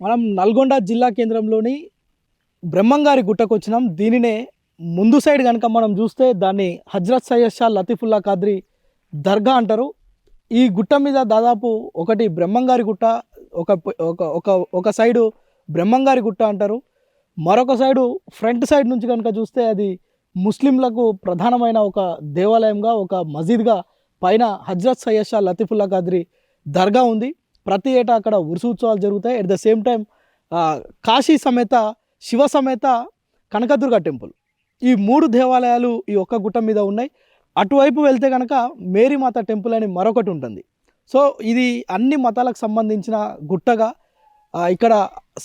మనం నల్గొండ జిల్లా కేంద్రంలోని బ్రహ్మంగారి గుట్టకు వచ్చినాం. దీనినే ముందు సైడ్ కనుక మనం చూస్తే దాన్ని హజ్రత్ సయ్యద్ షా లతీఫుల్లా కాద్రి దర్గా అంటారు. ఈ గుట్ట మీద దాదాపు ఒకటి బ్రహ్మంగారి గుట్ట ఒక ఒక ఒక సైడు బ్రహ్మంగారి గుట్ట అంటారు. మరొక సైడు ఫ్రంట్ సైడ్ నుంచి కనుక చూస్తే అది ముస్లింలకు ప్రధానమైన ఒక దేవాలయంగా ఒక మసీద్గా పైన హజ్రత్ సయ్యద్ షా లతీఫుల్లా కాద్రి దర్గా ఉంది. ప్రతి ఏటా అక్కడ ఉరుసు ఉత్సవాలు జరుగుతాయి at the same time Kashi Sametha Shiva Sametha Kanakadurga temple. ఈ మూడు దేవాలయాలు ఈ ఒక్క గుట్ట మీద ఉన్నాయి. అటువైపు వెళ్తే కనుక మేరీమాత టెంపుల్ అని మరొకటి ఉంటుంది. సో ఇది అన్ని మతాలకు సంబంధించిన గుట్టగా ఇక్కడ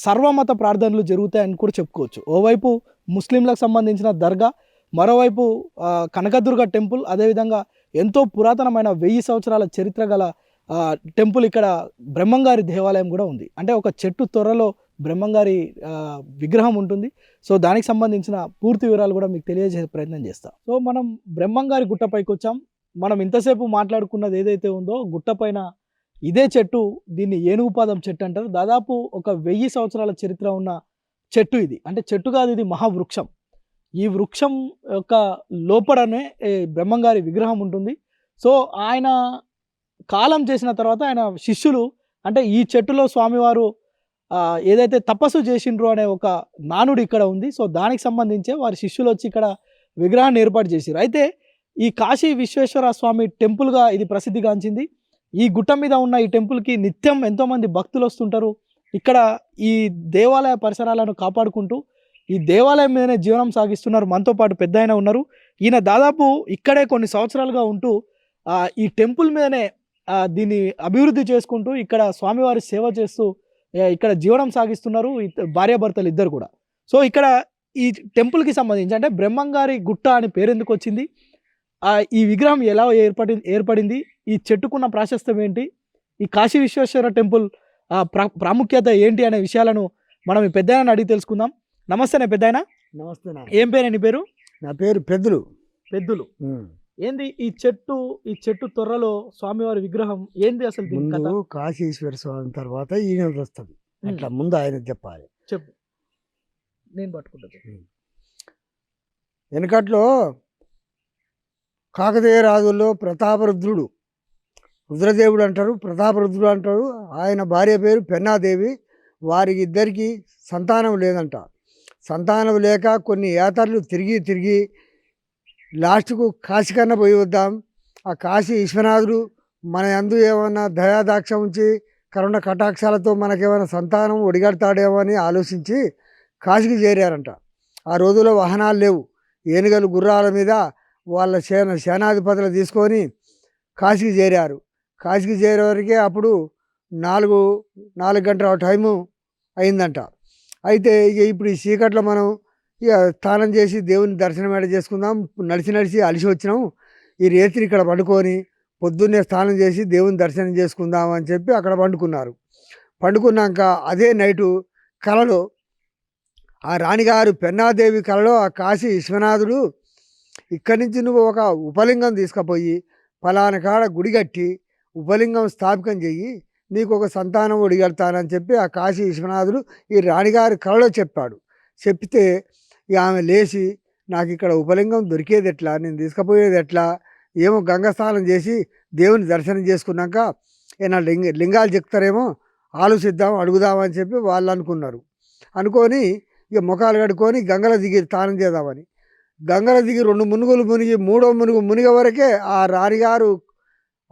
సర్వమత ప్రార్థనలు జరుగుతాయని కూడా చెప్పుకోవచ్చు. ఓవైపు ముస్లింలకు సంబంధించిన దర్గా మరోవైపు కనకదుర్గ టెంపుల్ అదేవిధంగా ఎంతో పురాతనమైన వెయ్యి సంవత్సరాల చరిత్ర గల టెంపుల్ ఇక్కడ బ్రహ్మంగారి దేవాలయం కూడా ఉంది. అంటే ఒక చెట్టు త్వరలో బ్రహ్మంగారి విగ్రహం ఉంటుంది. సో దానికి సంబంధించిన పూర్తి వివరాలు కూడా మీకు తెలియజేసే ప్రయత్నం చేస్తాం. సో మనం బ్రహ్మంగారి గుట్టపైకి వచ్చాం. మనం ఇంతసేపు మాట్లాడుకున్నది ఏదైతే ఉందో గుట్టపైన ఇదే చెట్టు దీన్ని ఏనుగుపాదం చెట్టు అంటారు. దాదాపు ఒక వెయ్యి సంవత్సరాల చరిత్ర ఉన్న చెట్టు ఇది. అంటే చెట్టు కాదు ఇది మహావృక్షం. ఈ వృక్షం యొక్క లోపడనే బ్రహ్మంగారి విగ్రహం ఉంటుంది. సో ఆయన కాలం చేసిన తర్వాత ఆయన శిష్యులు అంటే ఈ చెట్టులో స్వామివారు ఏదైతే తపస్సు చేసిండ్రు అనే ఒక నానుడు ఇక్కడ ఉంది. సో దానికి సంబంధించే వారి శిష్యులు వచ్చి ఇక్కడ విగ్రహాన్ని ఏర్పాటు చేశారు అయితే ఈ కాశీ విశ్వేశ్వర స్వామి టెంపుల్గా ఇది ప్రసిద్ధిగాంచింది. ఈ గుట్ట మీద ఉన్న ఈ టెంపుల్కి నిత్యం ఎంతోమంది భక్తులు వస్తుంటారు. ఇక్కడ ఈ దేవాలయ పరిసరాలను కాపాడుకుంటూ ఈ దేవాలయం మీదనే జీవనం సాగిస్తున్నారు. మనతో పాటు పెద్ద ఉన్నారు. ఈయన దాదాపు ఇక్కడే కొన్ని సంవత్సరాలుగా ఉంటూ ఈ టెంపుల్ మీదనే దీన్ని అభివృద్ధి చేసుకుంటూ ఇక్కడ స్వామివారి సేవ చేస్తూ ఇక్కడ జీవనం సాగిస్తున్నారు భార్యాభర్తలు ఇద్దరు కూడా. సో ఇక్కడ ఈ టెంపుల్కి సంబంధించి అంటే బ్రహ్మంగారి గుట్ట అని పేరు ఎందుకు వచ్చింది ఈ విగ్రహం ఎలా ఏర్పడి ఏర్పడింది? ఈ చెట్టుకున్న ప్రాశస్త్యం ఏంటి? ఈ కాశీ విశ్వేశ్వర టెంపుల్ ప్రాముఖ్యత ఏంటి అనే విషయాలను మనం ఈ పెద్ద అడిగి తెలుసుకుందాం. నమస్తేనే పెద్ద నమస్తే ఏం పేరు? నీ పేరు? నా పేరు పెద్దలు. పెద్దులు. ఏంది ఈ చెట్టు ఈ చెట్టు తొర్రలో స్వామివారి విగ్రహం ఏంది అసలు ముందు కాశీశ్వర స్వామి తర్వాత ఈయన వస్తుంది అట్లా ముందు ఆయన చెప్పాలి. చెప్పు. నేను పట్టుకుంటా చెప్పు. వెనకట్లో కాకతీయ రాజుల్లో ప్రతాపరుద్రుడు. రుద్రదేవుడు అంటారు ప్రతాపరుద్రుడు అంటారు. ఆయన భార్య పేరు పెన్నాదేవి. వారికి ఇద్దరికి సంతానం లేదంట. సంతానం లేక కొన్ని ఏతర్లు తిరిగి తిరిగి లాస్ట్కు కాశీ కన్నా పోయి వద్దాం. ఆ కాశీ విశ్వనాథుడు మన అందు ఏమన్నా దయాదాక్ష ఉంచి కరుణ కటాక్షాలతో మనకేమైనా సంతానం ఒడిగడతాడేమో అని ఆలోచించి కాశీకి చేరారంట. ఆ రోజుల్లో వాహనాలు లేవు. ఏనుగలు గుర్రాల మీద వాళ్ళ సేన సేనాధిపతులు తీసుకొని కాశీకి చేరారు. కాశీకి చేరేవరకే అప్పుడు నాలుగు నాలుగు గంటల టైము అయిందంట. అయితే ఇక ఇప్పుడు ఈ చీకట్లో మనం ఇక స్నానం చేసి దేవుని దర్శనం ఏడ చేసుకుందాం. నడిచి నడిచి అలిసి వచ్చినాం. ఈ రేత్రి ఇక్కడ పండుకొని పొద్దున్నే స్నానం చేసి దేవుని దర్శనం చేసుకుందాం అని చెప్పి అక్కడ పండుకున్నారు. పండుకున్నాక అదే నైటు కలలో ఆ రాణిగారు పెన్నాదేవి కలలో ఆ కాశీ విశ్వనాథుడు ఇక్కడి నుంచి నువ్వు ఒక ఉపలింగం తీసుకుపోయి ఫలానా కాడ గుడి కట్టి ఉపలింగం స్థాపికం చెయ్యి. నీకు ఒక సంతానం ఒడిగడతానని చెప్పి ఆ కాశీ విశ్వనాథుడు ఈ రాణిగారి కళలో చెప్పాడు. చెప్తే ఇక ఆమె లేచి నాకు ఇక్కడ ఉపలింగం దొరికేది ఎట్లా? నేను తీసుకుపోయేది ఎట్లా? ఏమో గంగ స్నానం చేసి దేవుని దర్శనం చేసుకున్నాక ఏనా లింగ లింగాలు చెప్తారేమో ఆలోచిద్దాం అడుగుదామని చెప్పి వాళ్ళు అనుకున్నారు. అనుకొని ఇక ముఖాలు కడుక్కొని గంగలో దిగి స్నానం చేద్దామని. గంగలో దిగి రెండు మునుగులు మునిగి మూడో మునుగు మునిగ వరకే ఆ రాణిగారు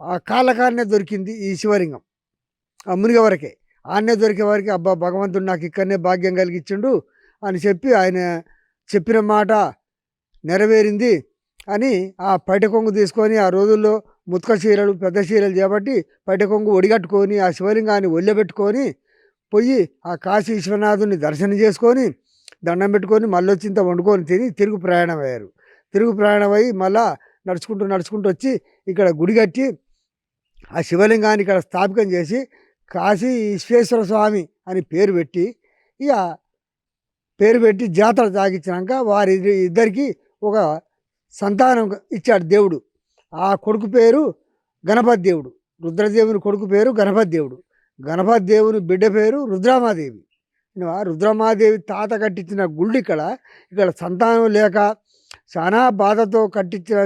ఆ కాళ్ళకాడనే దొరికింది ఈ శివలింగం. ఆ మునిగ వరకే. ఆడనే దొరికే వరకే అబ్బా భగవంతుడు నాకు ఇక్కడనే భాగ్యం కలిగించిండు అని చెప్పి ఆయన చెప్పిన మాట నెరవేరింది అని ఆ పైట కొంగు తీసుకొని ఆ రోజుల్లో ముత్క చీరలు పెద్ద చీరలు చేపట్టి పైట కొంగు ఒడిగట్టుకొని ఆ శివలింగాన్ని ఒళ్ళబెట్టుకొని పోయి ఆ కాశీ విశ్వనాథుని దర్శనం చేసుకొని దండం పెట్టుకొని మళ్ళీ వచ్చింత వండుకొని తిని తిరుగు ప్రయాణం అయ్యారు తిరుగు ప్రయాణం అయ్యి మళ్ళా నడుచుకుంటూ నడుచుకుంటూ వచ్చి ఇక్కడ గుడి కట్టి ఆ శివలింగాన్ని ఇక్కడ స్థాపికం చేసి కాశీ విశ్వేశ్వర స్వామి అని పేరు పెట్టి ఇక పేరు పెట్టి జాతర తాగించినాక వారి ఇద్దరికి ఒక సంతానం ఇచ్చాడు దేవుడు. ఆ కొడుకు పేరు గణపతి దేవుడు. రుద్రదేవుని కొడుకు పేరు గణపతి దేవుడు. గణపతి దేవుని బిడ్డ పేరు రుద్రామాదేవి. విన్నావా? రుద్రమాదేవి తాత కట్టించిన గుళ్ళు ఇక్కడ. ఇక్కడ సంతానం లేక చాలా బాధతో కట్టించిన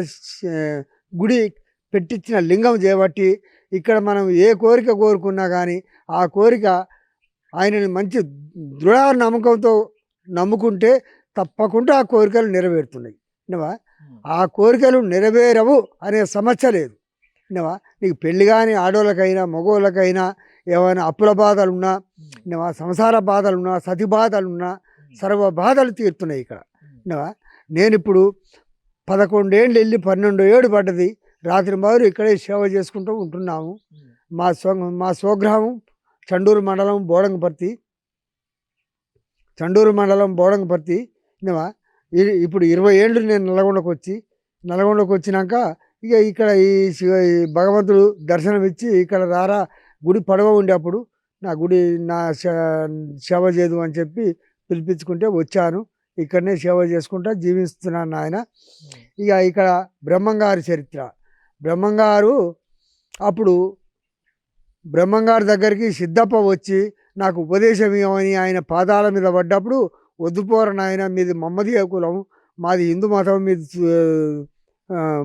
గుడి పెట్టించిన లింగం చేయబట్టి ఇక్కడ మనం ఏ కోరిక కోరుకున్నా కానీ ఆ కోరిక ఆయనని మంచి దృఢ నమ్మకంతో నమ్ముకుంటే తప్పకుండా ఆ కోరికలు నెరవేరుతున్నాయి. విన్నావా? ఆ కోరికలు నెరవేరవు అనే సమస్య లేదు. విన్నావా? నీకు పెళ్ళి కాని ఆడోళ్ళకైనా మగోళ్ళకైనా ఏమైనా అప్పుల బాధలున్నా విన్నావా? సంసార బాధలున్నా సతి బాధలున్నా సర్వ బాధలు తీరుతున్నాయి ఇక్కడ. విన్నావా? నేను ఇప్పుడు పదకొండేళ్ళు వెళ్ళి పన్నెండు ఏడు పడ్డది. రాత్రి మారు ఇక్కడే సేవ చేసుకుంటూ ఉంటున్నాము. మా స్వ మా స్వగ్రామం చండూరు మండలం బోడంగపర్తి. చండూరు మండలం బోడంగపర్తి. ఇప్పుడు ఇరవై ఏళ్ళు నేను నల్గొండకు వచ్చి నల్గొండకు వచ్చినాక ఇక ఇక్కడ ఈ శివ- ఈ భగవంతుడు దర్శనం ఇచ్చి ఇక్కడ రారా గుడి పడవ ఉండే అప్పుడు నా గుడి నా సేవ చేయదు అని చెప్పి పిలిపించుకుంటే వచ్చాను. ఇక్కడనే సేవ చేసుకుంటా జీవిస్తున్నాను ఆయన. ఇక ఇక్కడ బ్రహ్మంగారి చరిత్ర. బ్రహ్మంగారు అప్పుడు బ్రహ్మంగారి దగ్గరికి సిద్ధప్ప వచ్చి నాకు ఉపదేశం ఇవ్వమని ఆయన పాదాల మీద పడ్డప్పుడు వద్దుపోర నాయన మీది మమ్మదీయ కులం మాది హిందూ మతం మీది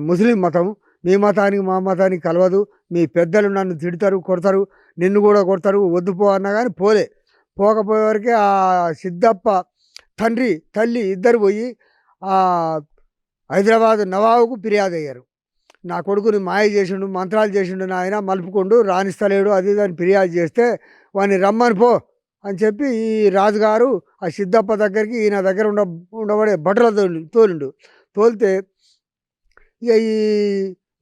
ముస్లిం మతం మీ మతానికి మా మతానికి కలవదు మీ పెద్దలు నన్ను తిడతారు కొడతారు నిన్ను కూడా కొడతారు వద్దుపో అన్నా కానీ పోలే. పోకపోయేవరకే ఆ సిద్ధప్ప తండ్రి తల్లి ఇద్దరు పోయి హైదరాబాద్ నవాబుకు ఫిర్యాదు అయ్యారు. నా కొడుకుని మాయ చేసిండు మంత్రాలు చేసిండు నాయన మలుపుకుండు రాణిస్తలేడు అది ఇది అని ఫిర్యాదు చేస్తే వాడిని రమ్మని పో అని చెప్పి ఈ రాజుగారు ఆ సిద్ధప్ప దగ్గరికి ఈయన దగ్గర ఉండ ఉండబడే బట్టల తోలి తోలిండు. తోలితే ఇక ఈ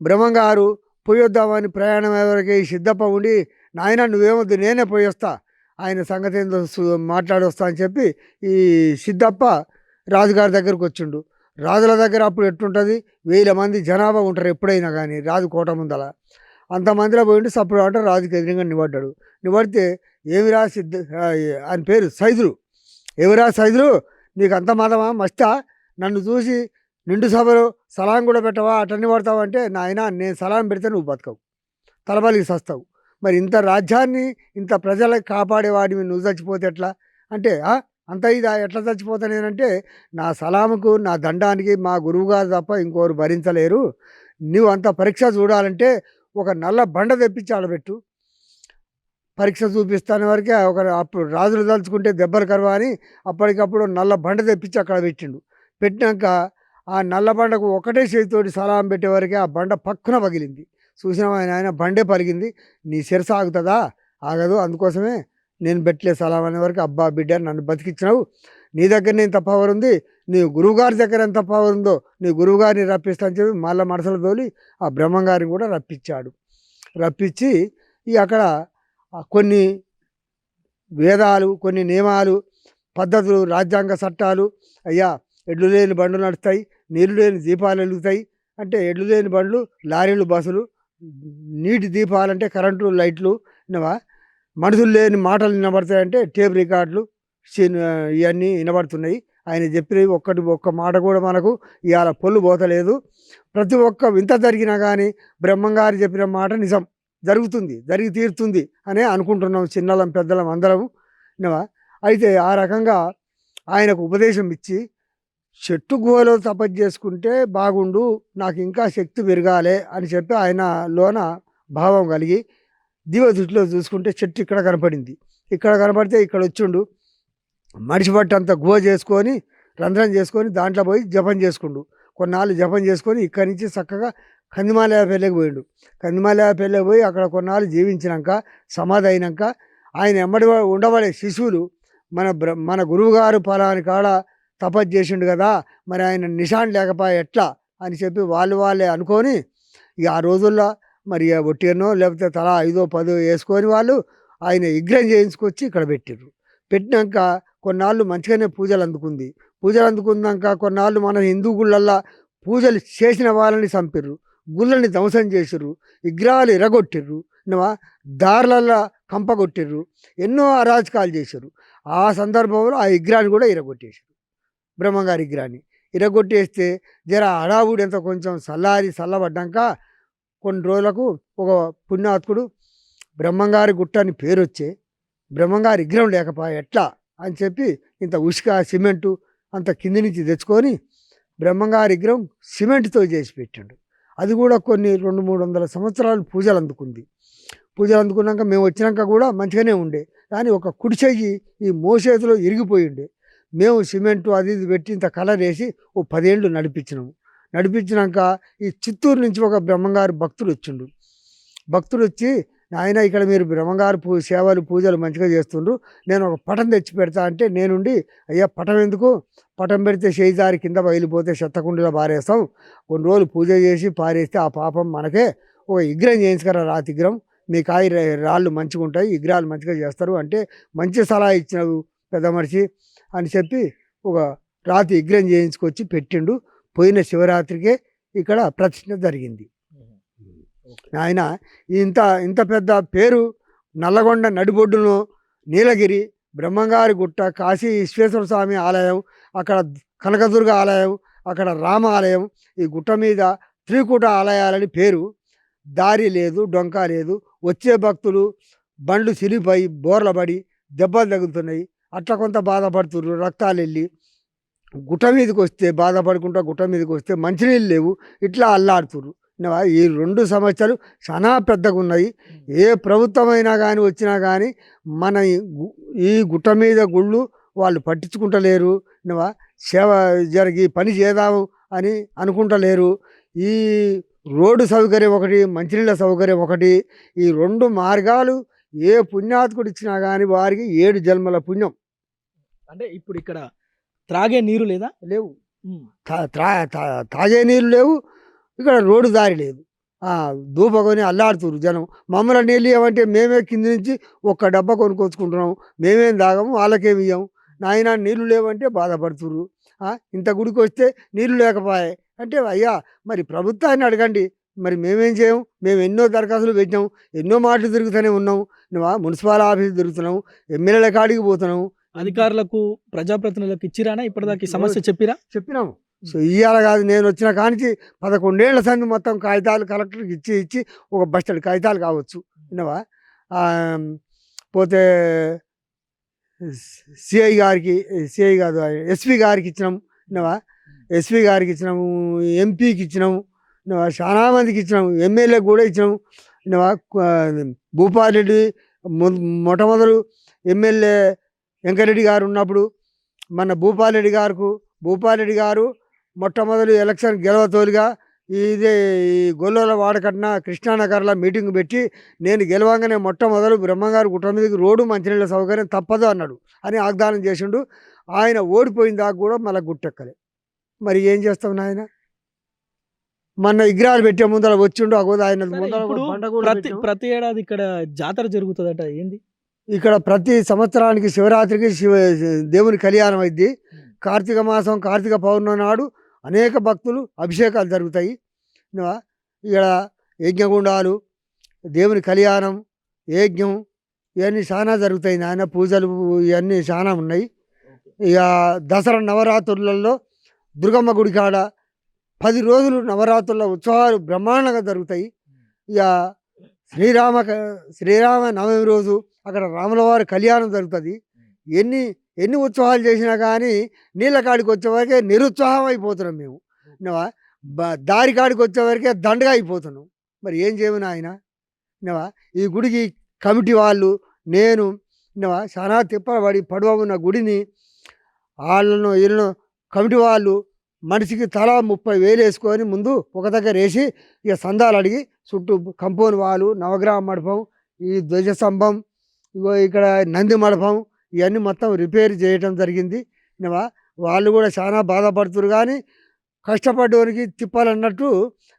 బ్రహ్మంగారు పోయొద్దామని ప్రయాణం ఎవరికి? ఈ సిద్ధప్ప ఉండి నాయన నువ్వేమొద్దు నేనే పోయొస్తా ఆయన సంగతి ఏందో మాట్లాడొస్తా అని చెప్పి ఈ సిద్ధప్ప రాజుగారి దగ్గరకు వచ్చిండు. రాజుల దగ్గర అప్పుడు ఎట్టుంటుంది వేల మంది జనాభా ఉంటారు ఎప్పుడైనా కానీ రాజు కోట ముందల. అంతమందిలో పోయిండు సప్పుడు అంటే రాజుకి ఎదురుగా నిలబడ్డాడు. నిలబడితే ఏమిరా సిద్ధ అని ఆయన పేరు సైదులు. ఏమిరా సైదులు నీకు అంత మతమా మస్తా. నన్ను చూసి నిండు సభలో సలాం కూడా పెట్టవా? అటన్ని పడతావా అంటే నాయన నేను సలాం పెడితే నువ్వు బతకవు. తలబలికి సస్తావు. మరి ఇంత రాజ్యాన్ని ఇంత ప్రజలకు కాపాడేవాడివి నువ్వు చచ్చిపోతే ఎట్లా? అంటే అంత ఇది ఎట్లా చచ్చిపోతా నేనంటే నా సలాముకు నా దండానికి మా గురువుగారు తప్ప ఇంకోరు భరించలేరు. నువ్వు అంత పరీక్ష చూడాలంటే ఒక నల్ల బండ తెప్పించి ఆడబెట్టు పరీక్ష చూపిస్తానే వరకే ఒక అప్పుడు రాజులు తలుచుకుంటే దెబ్బలు కరవా అని అప్పటికప్పుడు నల్ల బండ తెప్పించి అక్కడ పెట్టిండు. పెట్టినాక ఆ నల్ల బండకు ఒకటే చేతితోటి సలాం పెట్టే వరకే ఆ బండ పక్కన పగిలింది. చూసిన ఆయన? ఆయన బండే పలిగింది నీ శిరస ఆగుతుందా? ఆగదు. అందుకోసమే నేను పెట్టలే సలాం అనే వరకు అబ్బా బిడ్డ నన్ను బతికించినావు నీ దగ్గర ఎంత పవర్ ఉంది? నీ గురువుగారి దగ్గర ఎంత పవర్ ఉందో నీ గురువుగారిని రప్పిస్తా అని చెప్పి మళ్ళా మనసులు తోలి ఆ బ్రహ్మంగారిని కూడా రప్పించాడు. రప్పించి ఈ అక్కడ కొన్ని వేదాలు కొన్ని నియమాలు పద్ధతులు రాజ్యాంగ చట్టాలు అయ్యా ఎడ్లు లేని బండ్లు నడుస్తాయి నీళ్ళు లేని దీపాలు వెలుగుతాయి అంటే ఎడ్లు లేని బండ్లు లారీలు బస్సులు నీటి దీపాలంటే కరెంటు లైట్లు ఇన్నవా మనుషులు లేని మాటలు వినబడతాయంటే టేప్ రికార్డులు ఇవన్నీ వినబడుతున్నాయి. ఆయన చెప్పినవి ఒక్కటి ఒక్క మాట కూడా మనకు ఇవాళ పొల్లు పోతలేదు. ప్రతి ఒక్క వింత జరిగినా కానీ బ్రహ్మంగారు చెప్పిన మాట నిజం. జరుగుతుంది జరిగి తీరుతుంది అనే అనుకుంటున్నాం చిన్నలం పెద్దలం అందరం అయితే ఆ రకంగా ఆయనకు ఉపదేశం ఇచ్చి చెట్టు గుహలో తపస్సు చేసుకుంటే బాగుండు నాకు ఇంకా శక్తి పెరగాలి అని చెప్పి ఆయన లోన భావం కలిగి దివ దృష్టిలో చూసుకుంటే చెట్టు ఇక్కడ కనపడింది. ఇక్కడ కనపడితే ఇక్కడ వచ్చిండు. మనిషి పట్టంత గుహ చేసుకొని రంధ్రం చేసుకొని దాంట్లో పోయి జపం చేసుకుండు. కొన్నాళ్ళు జపం చేసుకొని ఇక్కడి నుంచి చక్కగా కందిమాలయ పెళ్ళికి పోయిండు. కందిమాలయ పెళ్ళికి పోయి అక్కడ కొన్నాళ్ళు జీవించినాక సమాధి అయినాక ఆయన ఎమ్మడి ఉండబడే శిశువులు మన బ్ర మన గురువుగారు పలాని కాడ తపస్సు చేసిండు కదా మరి ఆయన నిషాన్ లేకపోయా ఎట్లా అని చెప్పి వాళ్ళు వాళ్ళే అనుకొని ఇక ఆ రోజుల్లో మరి ఒట్టినో లేకపోతే తల ఐదో పదో వేసుకొని వాళ్ళు ఆయన విగ్రహం చేయించుకొచ్చి ఇక్కడ పెట్టారు పెట్టినాక కొన్నాళ్ళు మంచిగానే పూజలు అందుకుంది. పూజలు అందుకున్నాక కొన్నాళ్ళు మన హిందూ గుళ్ళల్లో పూజలు చేసిన వాళ్ళని చంపిర్రు. గుళ్ళని ధ్వంసం చేసిర్రు. విగ్రహాలు ఎరగొట్టిర్రు విన్నవా దారులల్లో కంపగొట్టిర్రు. ఎన్నో అరాచకాలు చేశారు ఆ సందర్భంలో ఆ విగ్రహాన్ని కూడా ఇరగొట్టేశారు బ్రహ్మంగారి విగ్రహాన్ని. ఇరగొట్టేస్తే జర హడావుడి ఎంత కొంచెం చల్లారి చల్లబడ్డాక కొన్ని రోజులకు ఒక పుణ్యాత్ముడు బ్రహ్మంగారి గుట్ట అని పేరు వచ్చే బ్రహ్మంగారి విగ్రహం లేకపోయా ఎట్లా అని చెప్పి ఇంత ఉసుక సిమెంటు అంత కింది నుంచి తెచ్చుకొని బ్రహ్మంగారి విగ్రహం సిమెంట్తో చేసి పెట్టిండు. అది కూడా కొన్ని రెండు మూడు వందల సంవత్సరాలు పూజలు అందుకుంది. పూజలు అందుకున్నాక మేము వచ్చినాక కూడా మంచిగానే ఉండే. కానీ ఒక కుడిచేయి ఈ మోసేతిలో ఇరిగిపోయి ఉండే. మేము సిమెంటు అది ఇది పెట్టి ఇంత కలర్ వేసి ఓ పదేళ్ళు నడిపించినాము. నడిపించినాక ఈ చిత్తూరు నుంచి ఒక బ్రహ్మంగారు భక్తుడు వచ్చిండు. భక్తుడు వచ్చి నాయన ఇక్కడ మీరు బ్రహ్మంగారు పూ సేవలు పూజలు మంచిగా చేస్తుండ్రు. నేను ఒక పటం తెచ్చి పెడతా అంటే నేనుండి అయ్యా పటం ఎందుకు? పటం పెడితే చేయిదారి కింద బయలుపోతే చెత్తకుండీలో పారేస్తాం. కొన్ని రోజులు పూజ చేసి పారేస్తే ఆ పాపం మనకే ఒక విగ్రహం చేయించుకరా రాతి విగ్రహం మీ కాయ రాళ్ళు మంచిగా ఉంటాయి విగ్రహాలు మంచిగా చేస్తారు అంటే మంచి సలహా ఇచ్చినావు పెద్ద మనిషి అని చెప్పి ఒక రాతి విగ్రహం చేయించుకొచ్చి పెట్టిండు. పోయిన శివరాత్రికే ఇక్కడ ప్రతిష్ఠ జరిగింది. ఆయన ఇంత ఇంత పెద్ద పేరు నల్లగొండ నడిబొడ్డును నీలగిరి బ్రహ్మంగారి గుట్ట కాశీ విశ్వేశ్వర స్వామి ఆలయం అక్కడ కనకదుర్గ ఆలయం అక్కడ రామ ఆలయం ఈ గుట్ట మీద త్రికూట ఆలయాలని పేరు. దారి లేదు డొంక లేదు వచ్చే భక్తులు బండ్లు సిలిపోయి బోర్ల పడి దెబ్బలు తగులుతున్నాయి. అట్లా కొంత బాధపడుతున్నారు రక్తాలు వెళ్ళి గుట్ట మీదకి వస్తే బాధపడుకుంటా గుట్ట మీదకి వస్తే మంచినీళ్ళు లేవు. ఇట్లా అల్లాడుతున్నారు ఇన్నవా? ఈ రెండు సమస్యలు చాలా పెద్దగా ఉన్నాయి. ఏ ప్రభుత్వమైనా కానీ వచ్చినా కానీ మన ఈ గుట్ట మీద గుళ్ళు వాళ్ళు పట్టించుకుంటలేరు. ఇన్నవా? సేవ జరిగి పని చేద్దాము అని అనుకుంటలేరు. ఈ రోడ్డు సౌకర్యం ఒకటి మంచినీళ్ళ సౌకర్యం ఒకటి ఈ రెండు మార్గాలు ఏ పుణ్యాత్కుడు ఇచ్చినా కానీ వారికి ఏడు జన్మల పుణ్యం. అంటే ఇప్పుడు ఇక్కడ త్రాగే నీరు లేదా? లేవు. తాగే నీళ్ళు లేవు ఇక్కడ రోడ్డు దారి లేదు. దూపకొని అల్లాడుతురు జనం. మమ్మల్ని నీళ్ళు ఇవ్వమంటే మేమే కింది నుంచి ఒక్క డబ్బా కొనుక్కొచ్చుకుంటున్నాం మేమేం తాగము వాళ్ళకేమి ఇయ్యం నాయన నీళ్ళు లేవంటే బాధపడుతురు ఇంత గుడికి వస్తే నీళ్ళు లేకపోయాయి అంటే అయ్యా మరి ప్రభుత్వాన్ని అడగండి. మరి మేమేం చేయం? మేము ఎన్నో దరఖాస్తులు పెట్టినాం ఎన్నో మాటలు తిరుగుతూనే ఉన్నాం నువ్వు మున్సిపల్ ఆఫీస్ తిరుగుతున్నాం ఎమ్మెల్యేల కాడికి పోతున్నాం అధికారులకు ప్రజాప్రతినిధులకు ఇచ్చిరానా? ఇప్పటిదాకా ఈ సమస్య చెప్పిరా? చెప్పినాము. సో ఇయ్యాల కాదు నేను వచ్చిన కానించి పదకొండేళ్ళ సంది మొత్తం కాగితాలు కలెక్టర్కి ఇచ్చి ఇచ్చి ఒక బస్టడ్ కాగితాలు కావచ్చు. విన్నవా? పోతే సిఐ గారికి సిఐ కాదు ఎస్పీ గారికి ఇచ్చినాము. విన్నవా? ఎస్పీ గారికి ఇచ్చినాము ఎంపీకి ఇచ్చినాము విన్నవా? చాలా మందికి ఇచ్చినాము ఎమ్మెల్యేకి కూడా ఇచ్చినాము. విన్నవా? భూపాలరెడ్డి మొ- మొట్టమొదలు ఎమ్మెల్యే వెంకరెడ్డి గారు ఉన్నప్పుడు మన భూపాలరెడ్డి గారు భూపాలరెడ్డి గారు మొట్టమొదటి ఎలక్షన్ గెలవతోలుగా ఇదే ఈ గొల్లోల వాడకట్న కృష్ణానగర్లో మీటింగ్ పెట్టి నేను గెలవంగానే మొట్టమొదలు బ్రహ్మంగారు గుట్ట మీదకి రోడ్డు మంచినీళ్ళ సౌకర్యం తప్పదు అన్నాడు అని వాగ్దానం చేసిండు. ఆయన ఓడిపోయిన దాకా కూడా మళ్ళీ గుట్టెక్కలే. మరి ఏం చేస్తాం నాయన? మొన్న విగ్రహాలు పెట్టే ముందర వచ్చిండు ఆయన ముందర. ప్రతి ఏడాది ఇక్కడ జాతర జరుగుతుందట ఏంది? ఇక్కడ ప్రతి సంవత్సరానికి శివరాత్రికి శివ దేవుని కళ్యాణం అయింది కార్తీక మాసం కార్తీక పౌర్ణమి నాడు అనేక భక్తులు అభిషేకాలు జరుగుతాయి? ఇక్కడ యజ్ఞగుండాలు దేవుని కళ్యాణం యజ్ఞం ఇవన్నీ చాలా జరుగుతాయి. నాయన పూజలు ఇవన్నీ చాలా ఉన్నాయి. ఇక దసరా నవరాత్రులలో దుర్గమ్మ గుడి కాడ పది రోజులు నవరాత్రుల ఉత్సవాలు బ్రహ్మాండంగా జరుగుతాయి. ఇక శ్రీరామ శ్రీరామ నవమి రోజు అక్కడ రాములవారి కళ్యాణం జరుగుతుంది. ఎన్ని ఎన్ని ఉత్సవాలు చేసినా కానీ నీళ్ళ కాడికి వచ్చేవరకే నిరుత్సాహం అయిపోతున్నాం మేము. దారి కాడికి వచ్చేవరకే దండగా అయిపోతున్నాం. మరి ఏం చేయమని ఆయన విన్నావా? ఈ గుడికి కమిటీ వాళ్ళు నేను విన్నావా? చాలా తిప్పబడి పడవ ఉన్న గుడిని వాళ్ళను వీళ్ళను కమిటీ వాళ్ళు మనిషికి తలా ముప్పై వేలు వేసుకొని ముందు ఒక దగ్గర వేసి ఇక సందాలు అడిగి చుట్టూ కంపౌండ్ వాళ్ళు నవగ్రహ మండపం ఈ ధ్వజస్తంభం ఇక్కడ నంది మండపం ఇవన్నీ మొత్తం రిపేర్ చేయటం జరిగింది? వాళ్ళు కూడా చాలా బాధపడుతున్నారు కానీ కష్టపడ్డవానికి తిప్పాలన్నట్టు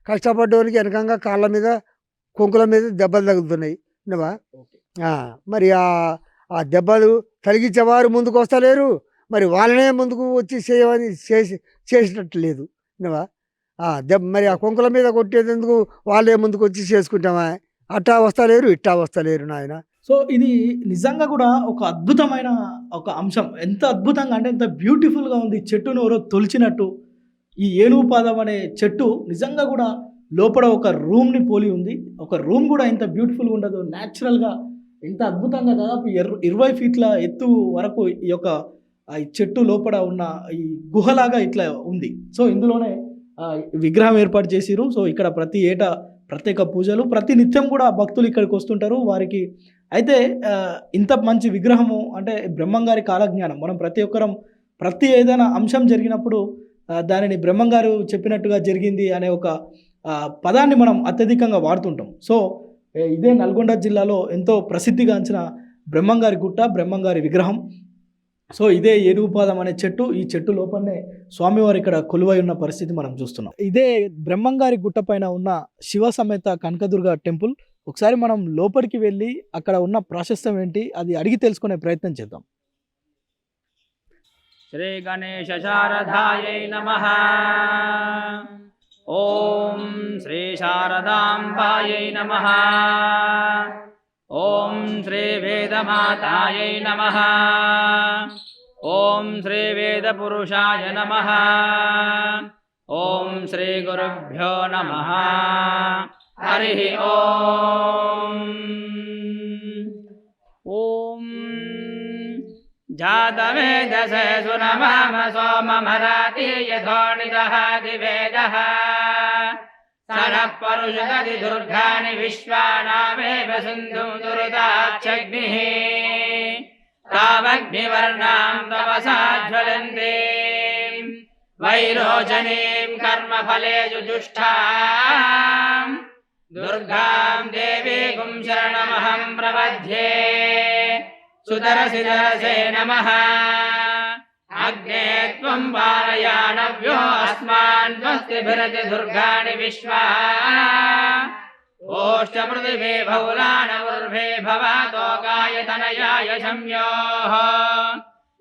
కష్టపడ్డవానికి వెనకంగా కాళ్ళ మీద కొంకుల మీద దెబ్బలు తగులుతున్నాయి విన్నావా? మరి ఆ దెబ్బలు తలిగించేవారు ముందుకు వస్తలేరు మరి వాళ్ళనే ముందుకు వచ్చి చేయమని చేసి చేసినట్టు లేదు విన్నావా? ఆ దెబ్బ మరి ఆ కొంకుల మీద కొట్టేందుకు వాళ్ళే ముందుకు వచ్చి చేసుకుంటామా అట్టా వస్తలేరు ఇట్టా వస్తలేరు నాయన సో ఇది నిజంగా కూడా ఒక అద్భుతమైన ఒక అంశం. ఎంత అద్భుతంగా అంటే ఎంత బ్యూటిఫుల్గా ఉంది. చెట్టును ఎవరో తొలిచినట్టు. ఈ ఏనుగుపాదం అనే చెట్టు నిజంగా కూడా లోపల ఒక రూమ్ని పోలి ఉంది. ఒక రూమ్ కూడా ఎంత బ్యూటిఫుల్గా ఉండదు. న్యాచురల్గా ఎంత అద్భుతంగా దాదాపు ఇరవై ఫీట్ల ఎత్తు వరకు ఈ యొక్క ఈ చెట్టు లోపల ఉన్న ఈ గుహలాగా ఇట్లా ఉంది. సో ఇందులోనే విగ్రహం ఏర్పాటు చేసిరు సో ఇక్కడ ప్రతి ఏటా ప్రత్యేక పూజలు ప్రతి నిత్యం కూడా భక్తులు ఇక్కడికి వస్తుంటారు. వారికి అయితే ఇంత మంచి విగ్రహము అంటే బ్రహ్మంగారి కాలజ్ఞానం. మనం ప్రతి ఒక్కరం ప్రతి ఏదైనా అంశం జరిగినప్పుడు దానిని బ్రహ్మంగారు చెప్పినట్టుగా జరిగింది అనే ఒక పదాన్ని మనం అత్యధికంగా వాడుతుంటాం. సో ఇదే నల్గొండ జిల్లాలో ఎంతో ప్రసిద్ధిగాంచిన బ్రహ్మంగారి గుట్ట బ్రహ్మంగారి విగ్రహం. సో ఇదే ఏనుగుపాదం అనే చెట్టు. ఈ చెట్టు లోపలనే స్వామివారు ఇక్కడ కొలువై ఉన్న పరిస్థితి మనం చూస్తున్నాం. ఇదే బ్రహ్మంగారి గుట్ట పైన ఉన్న శివ సమేత కనకదుర్గ టెంపుల్. ఒకసారి మనం లోపలికి వెళ్ళి అక్కడ ఉన్న ప్రాశస్తం ఏంటి అది అడిగి తెలుసుకునే ప్రయత్నం చేద్దాం. శ్రీ గణేశ శారదాయ నమ. ఓం శ్రీ శారదాంబాయై నమ. ఓం శ్రీ వేదమాతాయై నమ. ఓం శ్రీ వేద పురుషాయ నమ. ఓం శ్రీ గురుభ్యో నమ. हरिः ॐ ॐ जातवेदसे सुनमाम सोममराति यथोणितः दिवेदः सरः परुषगति दुर्गाणि विश्वानामेव सिन्धुं दुरुताच्छग्निः तामग्निवर्णां तपसा ज्वलन्ति वैरोचनीं कर्मफले जुजुष्टाम् दुर्गा देवी देवीगुम् शरणमहम् प्रपद्ये सुतरसिदरसे नमः। अग्ने त्वम् पालयाणव्यो अस्मान् स्वस्तिभिरति दुर्गाणि विश्वा। ओश्च पृथिवे भवा भवतो गायतनयाय शम्यो।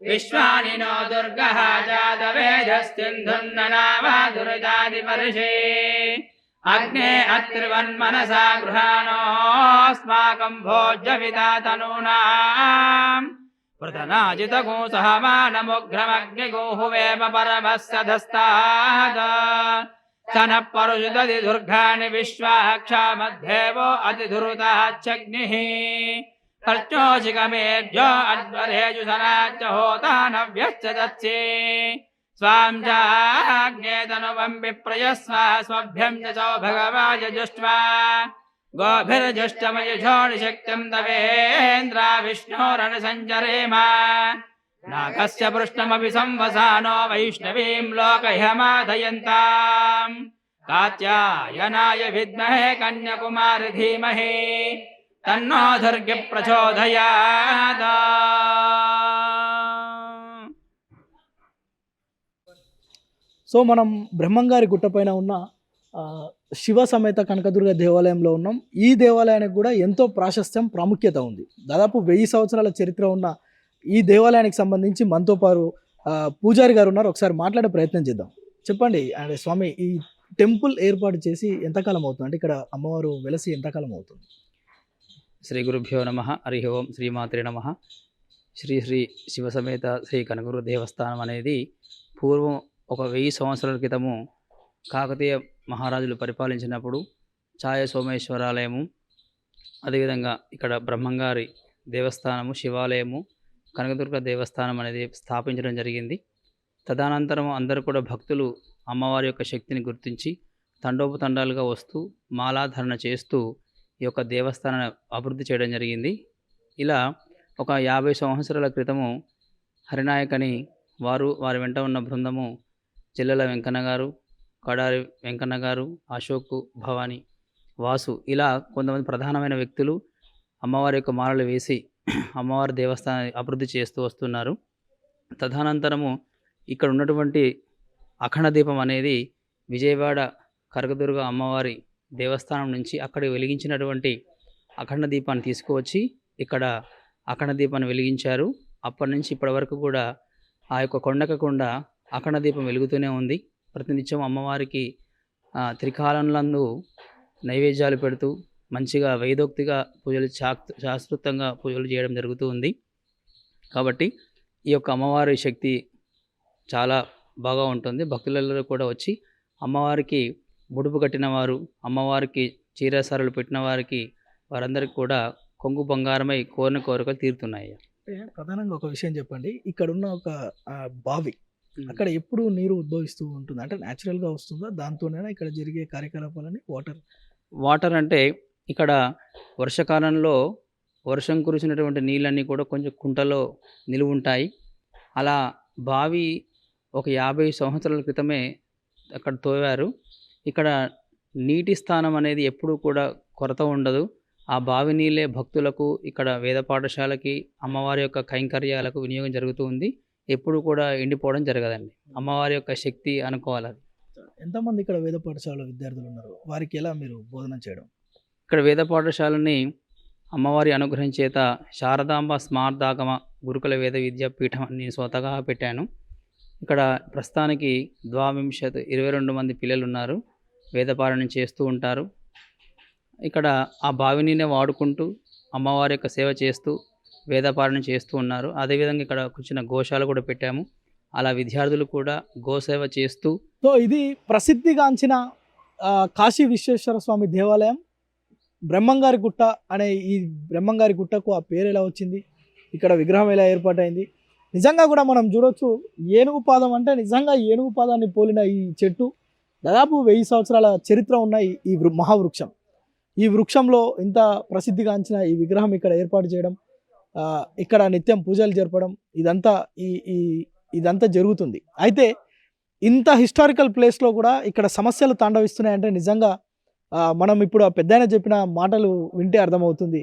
विश्वानि नो दुर्गः जातवेधस्तिन्धुन्न नाम दुरितादिपरिषे। अग्ने अत्रिवन्मनसा गृहाणोऽस्माकं भोज्यविता तनूनाम् पृतनाजितगोसहमानमुग्रमग्निगोहुवेम परमः सधस्ताद स नः परुषुदधि दुर्गाणि विश्वाक्षामध्येवो अतिधुरुताच्छग्निः कर्चोचिकमेभ्यो अध्वरेषु सनाच्च होता नव्यश्च दत्से स्वां चाग्नेतनुवं विप्रयस्व, स्वभ्यं च सौ भगवाय जुष्ट्वा। गोभिर्जुष्टमयुषोणिशक्तिं तवेन्द्रा विष्णोरनुसञ्चरेम। नाकस्य पृष्ठमपि संवसानो वैष्णवीं लोकह्यमाधयन्ताम् कात्यायनाय विद्महे कन्याकुमारि धीमहि, तन्नो दुर्गे సో మనం బ్రహ్మంగారి గుట్టపైన ఉన్న శివ సమేత కనకదుర్గ దేవాలయంలో ఉన్నాం. ఈ దేవాలయానికి కూడా ఎంతో ప్రాశస్త్యం ప్రాముఖ్యత ఉంది. దాదాపు వెయ్యి సంవత్సరాల చరిత్ర ఉన్న ఈ దేవాలయానికి సంబంధించి మనతో పాటు పూజారి గారు ఉన్నారు. ఒకసారి మాట్లాడే ప్రయత్నం చేద్దాం. చెప్పండి అంటే స్వామి ఈ టెంపుల్ ఏర్పాటు చేసి ఎంతకాలం అవుతుంది? అంటే ఇక్కడ అమ్మవారు వెలసి ఎంతకాలం అవుతుంది? శ్రీ గురుభ్యో నమ హరి ఓం శ్రీమాతృ నమ. శ్రీ శ్రీ శివసమేత శ్రీ కనకదుర్గ దేవస్థానం అనేది పూర్వం ఒక వెయ్యి సంవత్సరాల క్రితము కాకతీయ మహారాజులు పరిపాలించినప్పుడు ఛాయ సోమేశ్వరాలయము అదేవిధంగా ఇక్కడ బ్రహ్మంగారి దేవస్థానము శివాలయము కనకదుర్గ దేవస్థానం అనేది స్థాపించడం జరిగింది. తదనంతరం అందరూ కూడా భక్తులు అమ్మవారి యొక్క శక్తిని గుర్తించి తండోపతండాలుగా వస్తూ మాలాధరణ చేస్తూ ఈ యొక్క దేవస్థానాన్ని అభివృద్ధి చేయడం జరిగింది. ఇలా ఒక యాభై సంవత్సరాల క్రితము హరినాయకని వారు వారి వెంట ఉన్న బృందము చెల్లెల వెంకన్న గారు కడారి వెంకన్న గారు అశోక్ భవాని వాసు ఇలా కొంతమంది ప్రధానమైన వ్యక్తులు అమ్మవారి యొక్క మాలలు వేసి అమ్మవారి దేవస్థానాన్ని అభివృద్ధి చేస్తూ వస్తున్నారు. తదనంతరము ఇక్కడ ఉన్నటువంటి అఖండ దీపం అనేది విజయవాడ కరకదుర్గ అమ్మవారి దేవస్థానం నుంచి అక్కడ వెలిగించినటువంటి అఖండ దీపాన్ని తీసుకువచ్చి ఇక్కడ అఖండ దీపాన్ని వెలిగించారు. అప్పటి నుంచి ఇప్పటి వరకు కూడా ఆ యొక్క కొండకకుండా అఖండ దీపం వెలుగుతూనే ఉంది. ప్రతినిత్యం అమ్మవారికి త్రికాలంలందు నైవేద్యాలు పెడుతూ మంచిగా వేదోక్తిగా పూజలు శాక్ శాస్త్రోక్తంగా పూజలు చేయడం జరుగుతూ ఉంది. కాబట్టి ఈ యొక్క అమ్మవారి శక్తి చాలా బాగా ఉంటుంది. భక్తులలో కూడా వచ్చి అమ్మవారికి ముడుపు కట్టిన వారు అమ్మవారికి చీరసారలు పెట్టిన వారికి వారందరికీ కూడా కొంగు బంగారమై కోరిన కోరికలు తీరుతున్నాయి. ప్రధానంగా ఒక విషయం చెప్పండి. ఇక్కడ ఉన్న ఒక బావి అక్కడ ఎప్పుడు నీరు ఉద్భవిస్తూ ఉంటుంది. అంటే natural గా వస్తుందా? దాంతోనే ఇక్కడ జరిగే కార్యకలాపాలని వాటర్. వాటర్ అంటే ఇక్కడ వర్షాకాలంలో వర్షం కురిసినటువంటి నీళ్ళన్నీ కూడా కొంచెం కుంటలో నిలువ ఉంటాయి అలా బావి ఒక యాభై సంవత్సరాల క్రితమే అక్కడ తోవారు. ఇక్కడ నీటి స్థానం అనేది ఎప్పుడూ కూడా కొరత ఉండదు. ఆ బావి నీళ్ళే భక్తులకు ఇక్కడ వేద పాఠశాలకి అమ్మవారి యొక్క కైంకర్యాలకు వినియోగం జరుగుతూ ఉంది. ఎప్పుడు కూడా ఎండిపోవడం జరగదండి. అమ్మవారి యొక్క శక్తి అనుకోవాలి అది. ఎంతమంది ఇక్కడ వేద పాఠశాల విద్యార్థులు ఉన్నారు? వారికి ఎలా మీరు బోధన చేయడం? ఇక్కడ వేద పాఠశాలని అమ్మవారి అనుగ్రహం చేత శారదాంబ స్మార్తాగమ గురుకుల వేద విద్యాపీఠం అని నేను స్వతగా పెట్టాను. ఇక్కడ ప్రస్తుతానికి ద్వావింశత్ ఇరవై రెండు మంది పిల్లలు ఉన్నారు. వేదపారాయణం చేస్తూ ఉంటారు. ఇక్కడ ఆ బావినినే వాడుకుంటూ అమ్మవారి యొక్క సేవ చేస్తూ వేదపారాయణం చేస్తూ ఉన్నారు. అదేవిధంగా ఇక్కడ కూర్చున్న గోశాల కూడా పెట్టాము. అలా విద్యార్థులు కూడా గోసేవ చేస్తూ సో ఇది ప్రసిద్ధిగాంచిన కాశీ విశ్వేశ్వర స్వామి దేవాలయం. బ్రహ్మంగారి గుట్ట అనే ఈ బ్రహ్మంగారి గుట్టకు ఆ పేరు ఎలా వచ్చింది? ఇక్కడ విగ్రహం ఎలా ఏర్పాటైంది? నిజంగా కూడా మనం చూడొచ్చు ఏనుగు పాదం అంటే నిజంగా ఏనుగు పాదాన్ని పోలిన ఈ చెట్టు దాదాపు వెయ్యి సంవత్సరాల చరిత్ర ఉన్న ఈ- మహావృక్షం. ఈ వృక్షంలో ఇంత ప్రసిద్ధిగాంచిన ఈ విగ్రహం ఇక్కడ ఏర్పాటు చేయడం ఇక్కడ నిత్యం పూజలు జరపడం ఇదంతా ఈ ఈ ఇదంతా జరుగుతుంది. అయితే ఇంత హిస్టారికల్ ప్లేస్లో కూడా ఇక్కడ సమస్యలు తాండవిస్తున్నాయంటే నిజంగా మనం ఇప్పుడు ఆ పెద్దాయన చెప్పిన మాటలు వింటే అర్థమవుతుంది.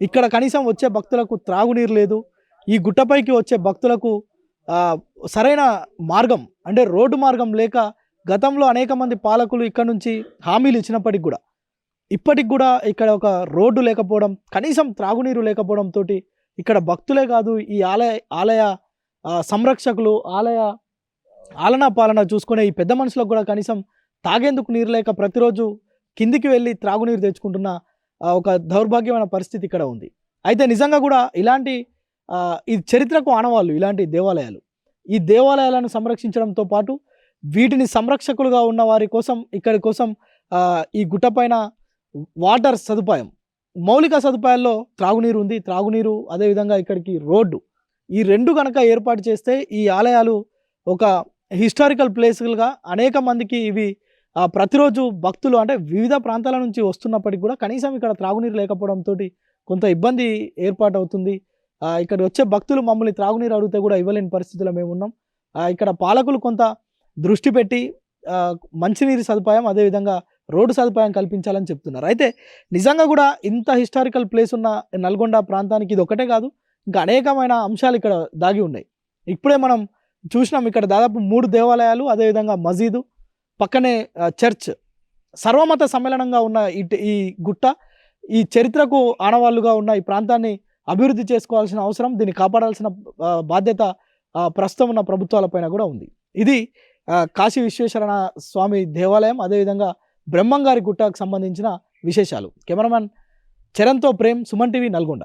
ఇక్కడ కనీసం వచ్చే భక్తులకు త్రాగునీరు లేదు. ఈ గుట్టపైకి వచ్చే భక్తులకు సరైన మార్గం అంటే రోడ్డు మార్గం లేక గతంలో అనేక మంది పాలకులు ఇక్కడ నుంచి హామీలు ఇచ్చినప్పటికి కూడా ఇప్పటికి కూడా ఇక్కడ ఒక రోడ్డు లేకపోవడం కనీసం త్రాగునీరు లేకపోవడంతో ఇక్కడ భక్తులే కాదు ఈ ఆలయ ఆలయ సంరక్షకులు ఆలయ ఆలనా పాలన చూసుకునే ఈ పెద్ద మనుషులకు కూడా కనీసం తాగేందుకు నీరు లేక ప్రతిరోజు కిందికి వెళ్ళి త్రాగునీరు తెచ్చుకుంటున్న ఒక దౌర్భాగ్యమైన పరిస్థితి ఇక్కడ ఉంది. అయితే నిజంగా కూడా ఇలాంటి ఇది చరిత్రకు ఆనవాళ్ళు ఇలాంటి దేవాలయాలు. ఈ దేవాలయాలను సంరక్షించడంతో పాటు వీటిని సంరక్షకులుగా ఉన్న వారి కోసం ఇక్కడి కోసం ఈ గుట్టపైన వాటర్ సదుపాయం మౌలిక సదుపాయాల్లో త్రాగునీరు ఉంది. త్రాగునీరు అదేవిధంగా ఇక్కడికి రోడ్డు. ఈ రెండు కనుక ఏర్పాటు చేస్తే ఈ ఆలయాలు ఒక హిస్టారికల్ ప్లేసులుగా అనేక మందికి ఇవి ప్రతిరోజు భక్తులు అంటే వివిధ ప్రాంతాల నుంచి వస్తున్నప్పటికీ కూడా కనీసం ఇక్కడ త్రాగునీరు లేకపోవడంతో కొంత ఇబ్బంది ఏర్పాటు అవుతుంది ఇక్కడ వచ్చే భక్తులు మమ్మల్ని త్రాగునీరు అడిగితే కూడా ఇవ్వలేని పరిస్థితుల్లో మేము ఉన్నాం. ఇక్కడ పాలకులు కొంత దృష్టి పెట్టి మంచినీరు సదుపాయం అదేవిధంగా రోడ్డు సదుపాయం కల్పించాలని చెప్తున్నారు. అయితే నిజంగా కూడా ఇంత హిస్టారికల్ ప్లేస్ ఉన్న నల్గొండ ప్రాంతానికి ఇది ఒకటే కాదు ఇంకా అనేకమైన అంశాలు ఇక్కడ దాగి ఉన్నాయి. ఇప్పుడే మనం చూసినాం ఇక్కడ దాదాపు మూడు దేవాలయాలు అదేవిధంగా మసీదు పక్కనే చర్చ్. సర్వమత సమ్మేళనంగా ఉన్న ఈ ఈ గుట్ట ఈ చరిత్రకు ఆనవాళ్ళుగా ఉన్న ఈ ప్రాంతాన్ని అభివృద్ధి చేసుకోవాల్సిన అవసరం దీన్ని కాపాడాల్సిన బాధ్యత ప్రస్తుతం ఉన్న ప్రభుత్వాలపైన కూడా ఉంది. ఇది కాశీ విశ్వేశ్వర స్వామి దేవాలయం అదేవిధంగా బ్రహ్మంగారి గుట్టకు సంబంధించిన విశేషాలు. కెమెరామ్యాన్ చరణ్తో ప్రేమ్ సుమన్ టీవీ నల్గొండ.